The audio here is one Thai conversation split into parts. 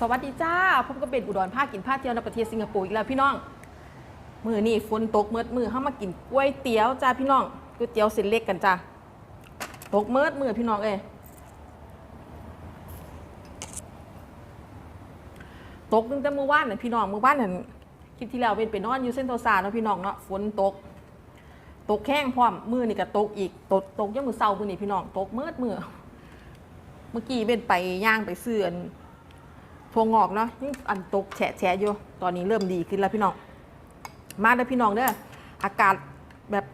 สวัสดีจ้าพบกับเบนอุดรภาคกินผ้าเที่ยวในประเทศสิงคโปร์อีกแล้วพี่น้องมือนี่ฝนตกเมืดมือเข้ามากินก๋วยเตี๋ยวจ้าพี่น้องก๋วยเตี๋ยวเส้นเล็กกันจ้าตกเมืดมือพี่น้องเอ้ตกตั้งแต่เมื่อวานน่ะพี่น้องเมื่อวานน่ะคลิปที่แล้วเป็นไปนอนอยู่เส้นโทซาเนาะพี่น้องเนาะฝนตก ตกแข้งพร้อมมือนี่ก็ตกอีกตกตกยังมือเศร้ามือนี่พี่น้องตกเมืดมือเมื่อกี้เป็นไปย่างไปซื้อน วงอกเนาะอันตกแฉะแฉะอยู่ ตอนนี้เริ่มดีขึ้นแล้วพี่น้อง มาเด้อพี่น้องเด้ออากาศแบบ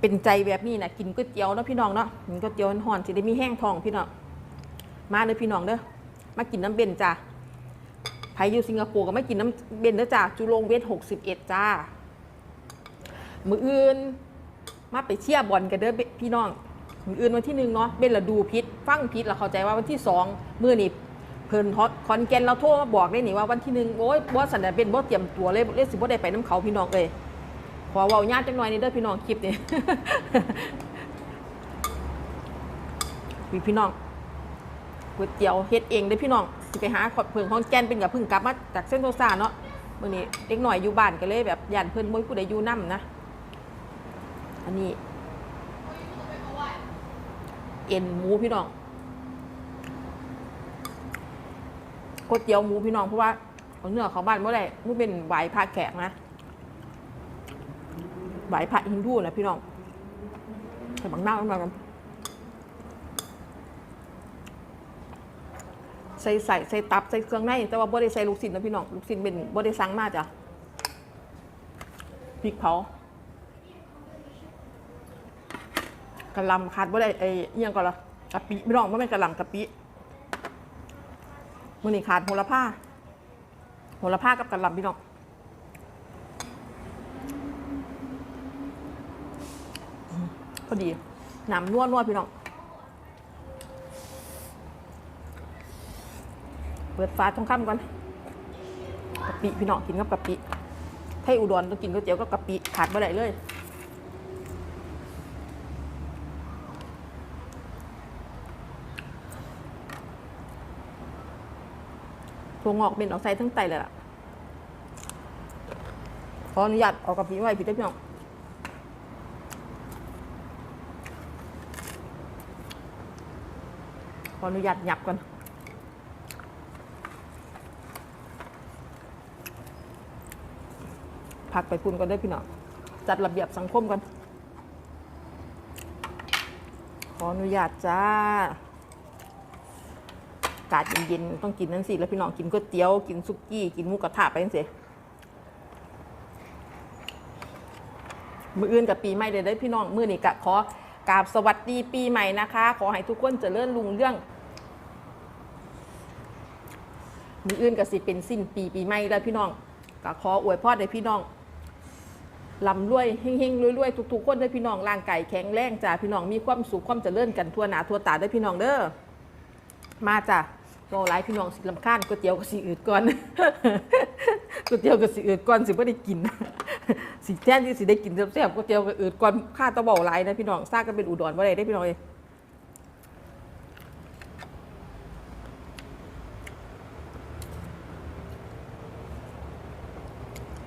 เป็นใจแบบนี้นะกินก๋วยเตี๋ยวเนาะพี่น้องเนาะกินก๋วยเตี๋ยวห่อนสิได้มีแห้งทองพี่น้อง มาเด้อพี่น้องเด้อ มากินน้ำเบนจ้าไผอยู่สิงคโปร์ก็ไม่กินน้ำเบนเด้อจ้าจุลงเวทหกสิบเอ็ดจ้า มืออื่น มาไปเชียร์บอลกันเด้อพี่น้อง มืออื่นวันที่หนึ่งเนาะ เบนละดูพิษ ฟังพิษเราเข้าใจว่าวันที่สองมือนี่ เพิ่นฮอคอนแกนเราโทรมาบอกได้นี่ว่าวันที่หนึ่งโอ้ยบ่สันน่ะเป็นบ่เตรียมตัวเลยเลสิบ่ได้ไปน้ำเขาพี่น้องเอ้ยขอเว้าญาติจังหน่อยนี่เด้อพี่น้องคลิปนี่พี่พี่น้องก๋วยเตี๋ยวเฮ็ดเองเด้อพี่น้องสิไปหาขอดเพิ่งคอนแกนเป็นกับเพิ่งกลับมาจากเส้นโทซาเนาะมื้อนี้เด็กหน่อยอยู่บ้านก็เลยแบบย่านเพิ่นบ่มีผู้ใดอยู่นํนะอันนี้เอ็นหมูพี่น้อง ก๋วยเตี๋ยวหมูพี่น้องเพราะว่าเอาเนื้อเขาบ้านเมื่อไรมันเป็นไหวพระแขกนะไหวพระฮินดูนะพี่น้องใส่บางหน้ามาใส่ใส่ใส่ตับใส่เครื่องในแต่ว่าบ่ได้ใส่ลูกชิ้นนะพี่น้องลูกชิ้นเป็นบ่ได้สั่งมาจ้ะพริกเผากระลำขาดบ่ได้ไอ้ยังก่อนละกะปิพี่น้องมันเป็นกระลำกะปิ มือนี่ขาดโหระพาโหระพากับกระหล่ำพี่น้องพอดีหนำนวดนวดพี่น้องเปิดฟ้าช่องคำก่อนกะปิพี่น้องกินกับกะปิไทยอุดรต้องกินก๋วยเตี๋ยวกับกะปิขาดไม่ได้เลย ถั่วงอกเป็นเอาใส่ทั้งไตเลยล่ะ ขออนุญาตเอากะปิไว้พี่ได้พี่น้องขออนุญาตหยับก่อนพักไปพุ่นก่อนได้พี่น้องจัดระเบียบสังคมก่อนขออนุญาตจ้าากาศเย็นๆต้องกินนั่นสิแล้วพี่น้องกินก๋วยเตี๋ยวกินซุกี้กินหมูกระทะไปนั่นสิมืออื่นกับปีใหม่เด้อเด้พี่น้องมือนี่กะขอกราบสวัสดีปีใหม่นะคะ ขอให้ทุกคนเจริญรุ่งเรื่องมืออื่นกับสิเป็นสิ้นปีปีใหม่แล้วพี่น้องกะขออวยพรให้พี่น้องลำรวยเฮงๆรวยๆทุกๆคนเด้พี่น้องร่างกายแข็งแรงจ้าพี่น้องมีความสุขความเจริญกันทั่วหน้าทั่วตาเด้พี่น้องเด้อมาจ้ะ โตหลายพี่น้องสิลำคาญก๋วยเตี๋ยวก็สิอืดก่อนก๋วยเตี๋ยวก็สิอืดก่อนสิบ่ได้กินสิแทนที่สิได้กินแซ่บๆก๋วยเตี๋ยวก็อืดก่อนค่าตะเบาหลายนะพี่น้องซากก็เป็นอุดรบ่าได้ได้พี่น้องเอ้ย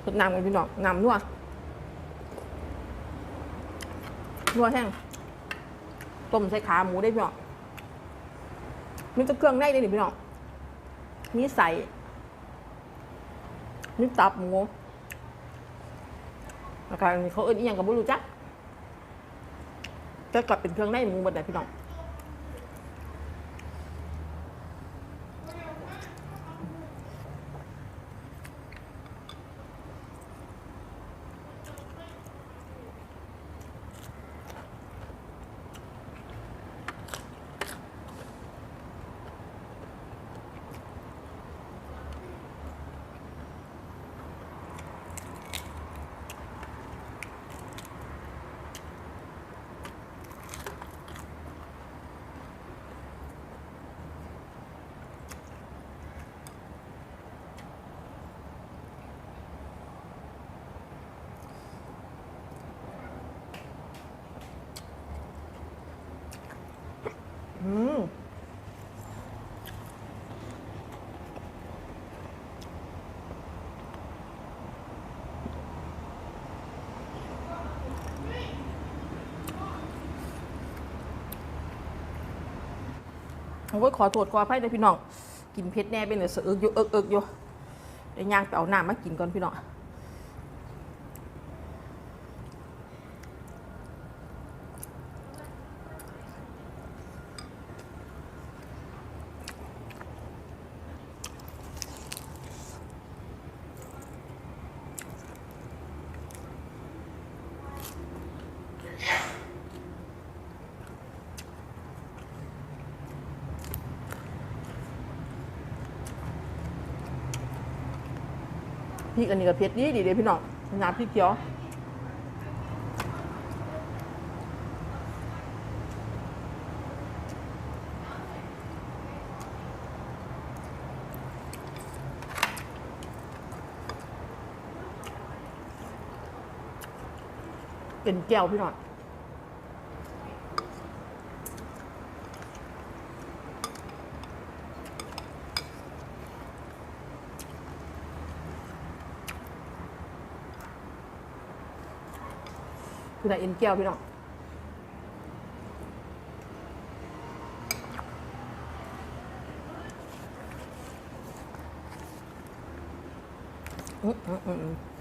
สดน้ำกันพี่น้องน้ำนัวนัวแห้งต้มใส่ขาหมูได้พี่น้อง มันจะเครื่องในได้หนิพี่น้องมีใส่มีตับหมูแล้วก็อันนี้เขาเอิ้นอีหยังกับบุรุษจักจะกลับเป็นเครื่องในหมูหมดเลยพี่น้อง โอ้ยขอโทษขออภัยเด้อพี่น้อง กินเผ็ดแน่เป็นเลยสะอึกอยู่เอิกเอิกอยู่เดี๋ยวย่างไปเอาน้ำมากินก่อนพี่น้อง พริกอันนี้ก็เผ็ดดีดีเลยพี่น้องน้ำพริกเขียวเป็นแก้วพี่น้อง คือแต่เอ็นแก้วพี่น้องอืมอืมอืม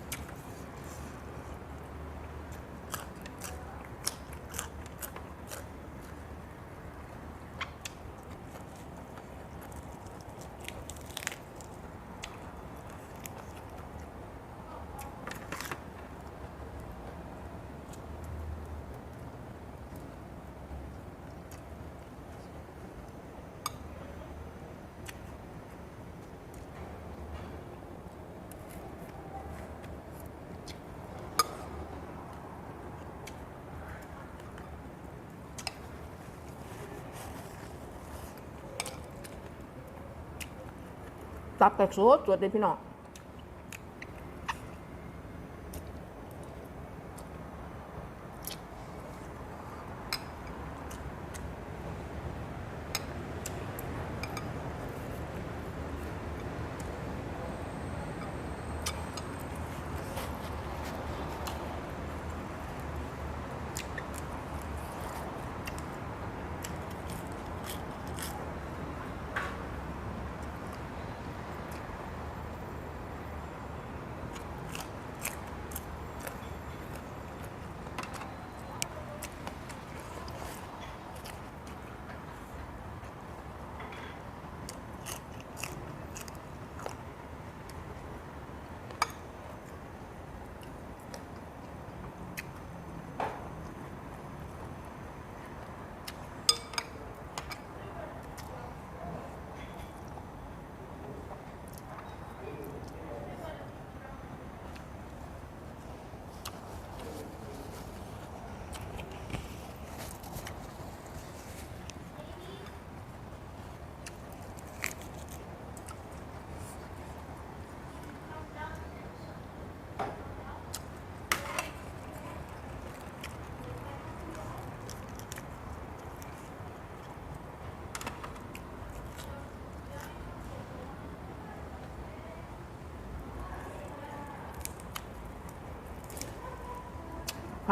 ตับกับโซดจวดเลยพี่น้อง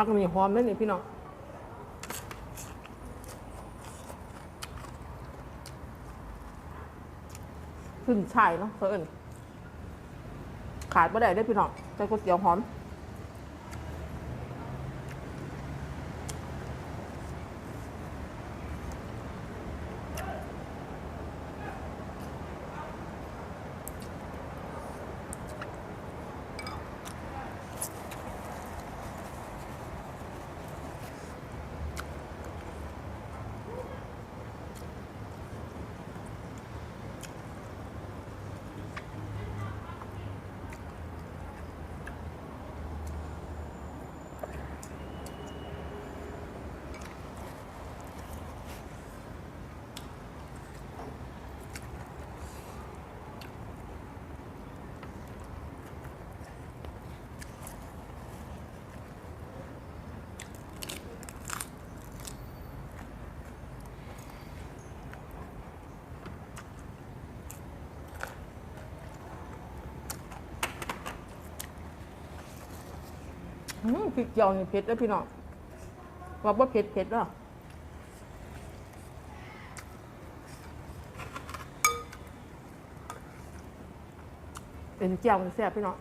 พักมีหอมด้วยนี่พี่น้องขึ้นช่ายเนาะเพิ่นขาดไม่ได้ได้พี่น้องใส่ก๋วยเตี๋ยวหอม พริกเจียวนี่เผ็ดนะพี่น้องว่าเผ็ดเผ็ดหรอเป็นเจียวนี่แซ่บพี่น้อง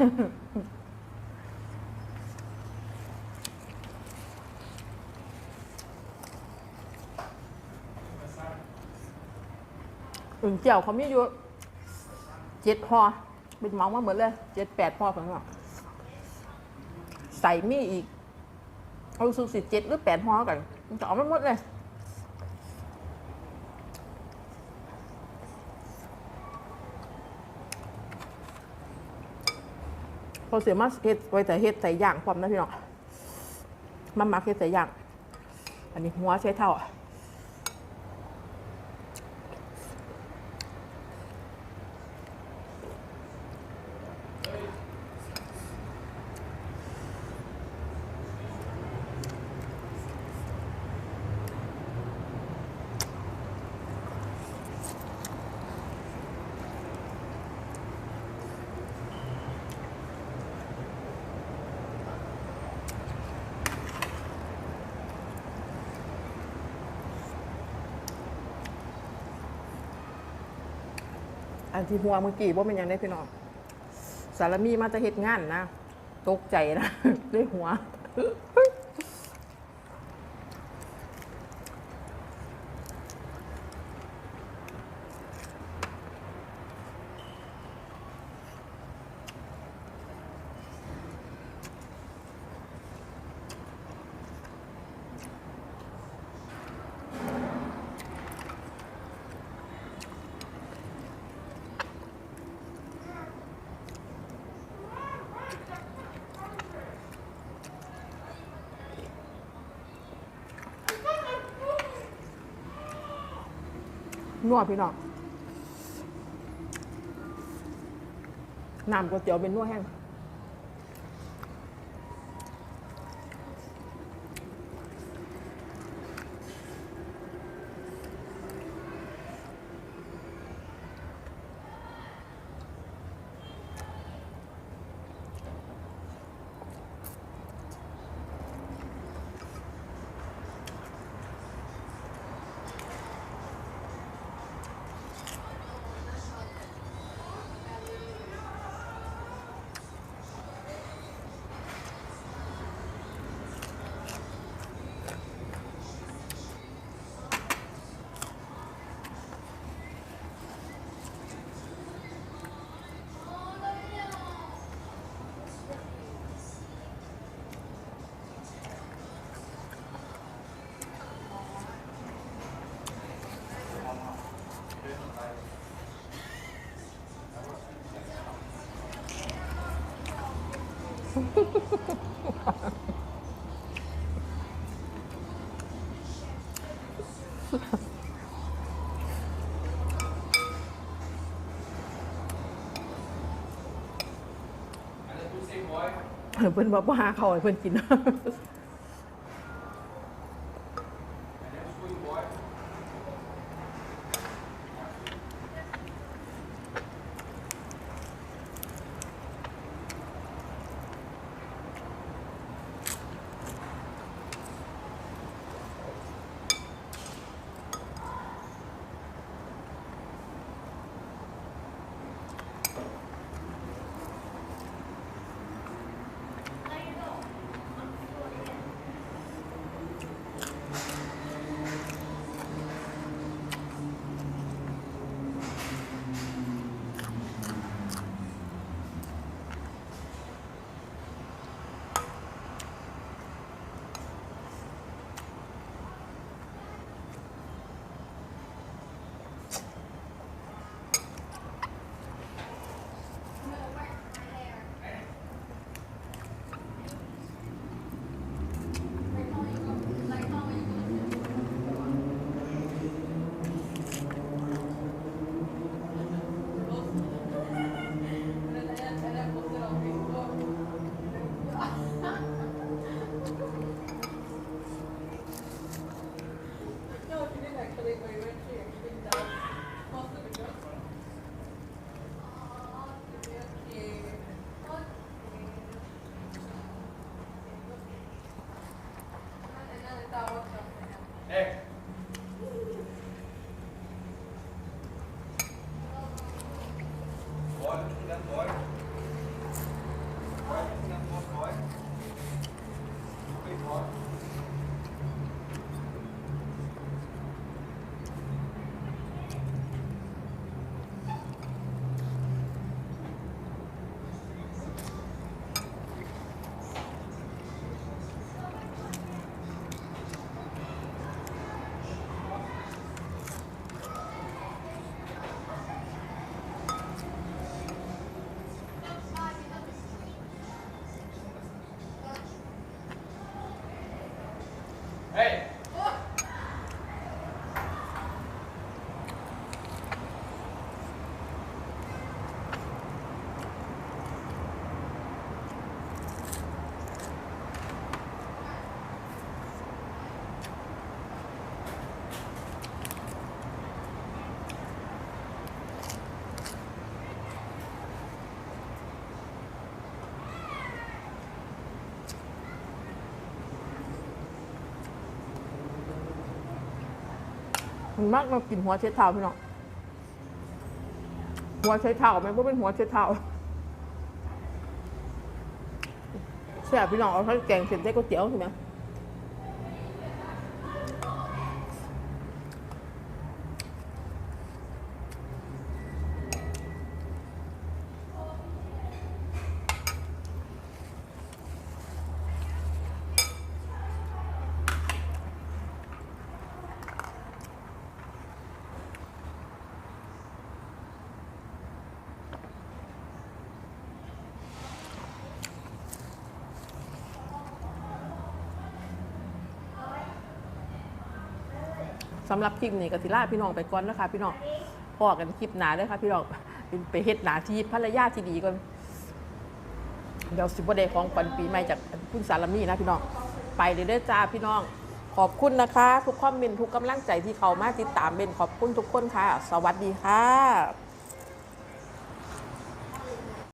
อึ่งเจียวเขามีอยู่เจ็ดพอเป็นเมามาเหมือนเลยเจ็ดแปดพอผมว่าใส่มีอีก เอาสุสิเจ็ดหรือแปดพอกันมันจะเอาไม่หมดเลย พอเสียมาเฮ็ดไว้แต่เฮ็ดใส่ย่างความนะพี่น้องมันมักเฮ็ดใส่ย่าง อันนี้หัวใช้เท่าอั นที่หัวเมื่อกี้ว่าเป็นยังได้พี่น้องสารมีมาจะเห็ดงานนะ ตกใจนะ ด้วยหัว นัวพี่น้องน้ำก๋วยเตี๋ยวเป็นนัวแห้ง เพิ่นบอกว่าหาเขาให้เพิ่นกิน มันมากมากินหัวเช็ดเท้าพี่น้องหัวเช็ดเท้ามันก็เป็นหัวเช็ดเท้าแซ่บพี่น้องเอาข้าวแกงเสร็จได้ก๋วยเตี๋ยวใช่ไหม สำหรับคลิปนี้ก็สิลาพี่น้องไปก่อนนะคะพี่น้องพอกันคลิปหนาเลยค่ะพี่น้องเป็นไปเฮ็ดหนาที่ภรรยาที่ดีก่อนเดี๋ยวสิบเดย์ของปันปีใหม่จากคุณสารมีนะพี่น้องไปเลยเด้อจ้าพี่น้อง ขอบคุณนะคะ ทุกคอมเมนต์ทุกกำลังใจที่เขามาติดตามเบนขอบคุณทุกคนค่ะ สวัสดีค่ะ